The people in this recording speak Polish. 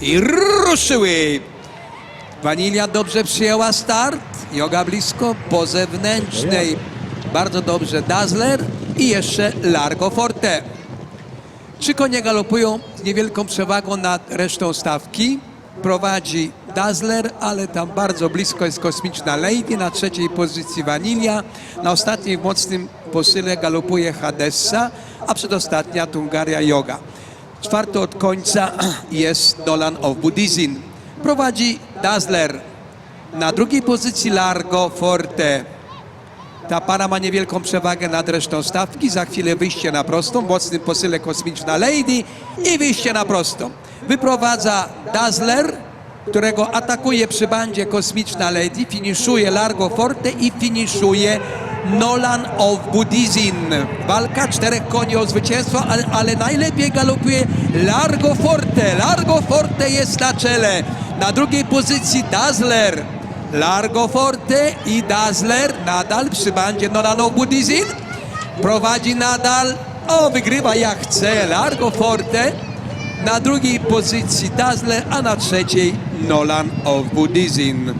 I ruszyły. Wanilia dobrze przyjęła start. Joga blisko po zewnętrznej. Bardzo dobrze Dazzler i jeszcze Largo Forte. Trzy konie galopują z niewielką przewagą nad resztą stawki. Prowadzi Dazzler, ale tam bardzo blisko jest kosmiczna Lady. Na trzeciej pozycji Vanilla. Na ostatniej w mocnym posyle galopuje Hadessa, a przedostatnia Tungaria Yoga. Czwarty od końca jest Dolan of Buddhism. Prowadzi Dazzler. Na drugiej pozycji Largo Forte. Ta para ma niewielką przewagę nad resztą stawki. Za chwilę wyjście na prostą, mocnym posyle kosmiczna Lady i wyjście na prostą. Wyprowadza Dazzler, którego atakuje przy bandzie kosmiczna Lady, finiszuje Largo Forte i finiszuje Nolan of Buddhism. Walka czterech koni o zwycięstwo, ale, ale najlepiej galopuje Largo Forte. Largo Forte jest na czele. Na drugiej pozycji Dazzler. Largo Forte i Dazzler nadal przy bandzie Nolano Buddhism. Prowadzi nadal, o wygrywa jak chce Largo Forte. Na drugiej pozycji Dazzler, a na trzeciej Nolan of Buddhism.